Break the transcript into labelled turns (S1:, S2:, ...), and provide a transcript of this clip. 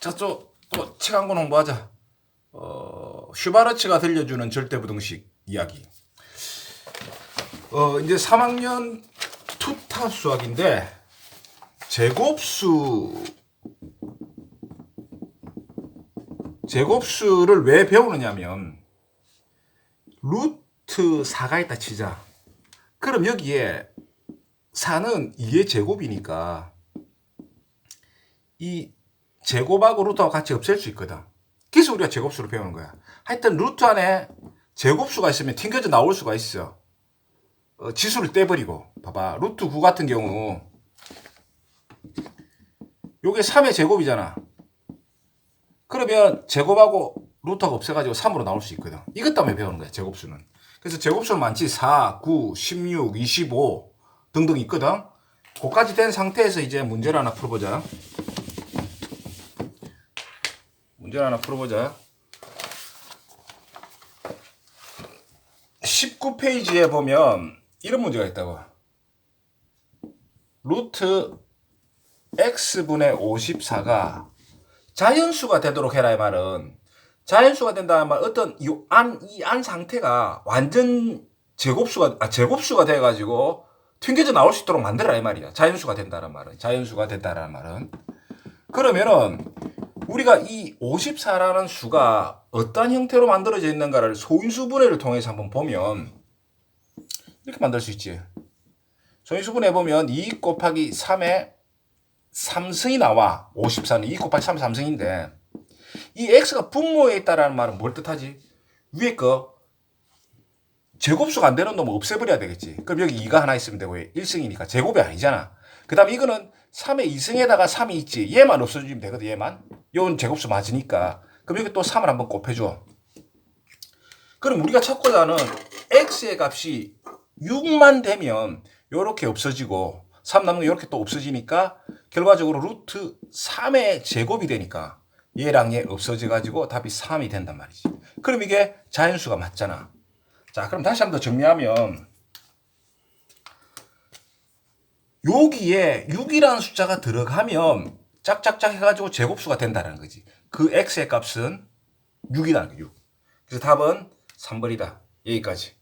S1: 저쪽 또 책 한 권 홍보하자. 어, 슈바르츠가 들려주는 절대부등식 이야기. 어, 이제 3학년 투타 수학인데 제곱수 제곱수를 왜 배우느냐면 루트 4가 있다 치자. 그럼 여기에 4는 2의 제곱이니까 이 제곱하고 루트하고 같이 없앨 수 있거든. 그래서 우리가 제곱수를 배우는 거야. 하여튼 루트 안에 제곱수가 있으면 튕겨져 나올 수가 있어. 어, 지수를 떼버리고. 봐봐. 루트 9 같은 경우 요게 3의 제곱이잖아. 그러면 제곱하고 루트하고 없애가지고 3으로 나올 수 있거든. 이것 때문에 배우는 거야, 제곱수는. 그래서 제곱수는 많지. 4, 9, 16, 25 등등 있거든. 그까지 된 상태에서 이제 문제를 하나 풀어보자. 문제를 하나 풀어보자. 19페이지에 보면 이런 문제가 있다고. 루트 x분의 54가 자연수가 되도록 해라 이 말은 자연수가 된다는 말 어떤 이안 이안 상태가 완전 제곱수가 아 제곱수가 돼 가지고 튕겨져 나올 수 있도록 만들어라 이 말이야. 자연수가 된다는 말은 자연수가 된다는 말은 그러면은 우리가 이 54라는 수가 어떤 형태로 만들어져 있는가를 소인수 분해를 통해서 한번 보면 이렇게 만들 수 있지. 소인수 분해 보면 2 곱하기 3의 3승이 나와. 54는 2 곱하기 3 3승인데 이 x가 분모에 있다라는 말은 뭘 뜻하지? 위에 거 제곱수가 안 되는 놈을 없애버려야 되겠지. 그럼 여기 2가 하나 있으면 되고 1승이니까 제곱이 아니잖아. 그 다음에 이거는 3의 2승에다가 3이 있지. 얘만 없어주면 되거든, 얘만. 요건 제곱수 맞으니까. 그럼 여기 또 3을 한번 곱해줘. 그럼 우리가 찾고자 하는 x의 값이 6만 되면 요렇게 없어지고 3 남는 게 요렇게 또 없어지니까 결과적으로 루트 3의 제곱이 되니까 얘랑 얘 없어져 가지고 답이 3이 된단 말이지. 그럼 이게 자연수가 맞잖아. 자, 그럼 다시 한 번 더 정리하면 여기에 6이라는 숫자가 들어가면 짝짝짝 해가지고 제곱수가 된다는 거지. 그 x의 값은 6이라는 거야, 6. 그래서 답은 3번이다. 여기까지.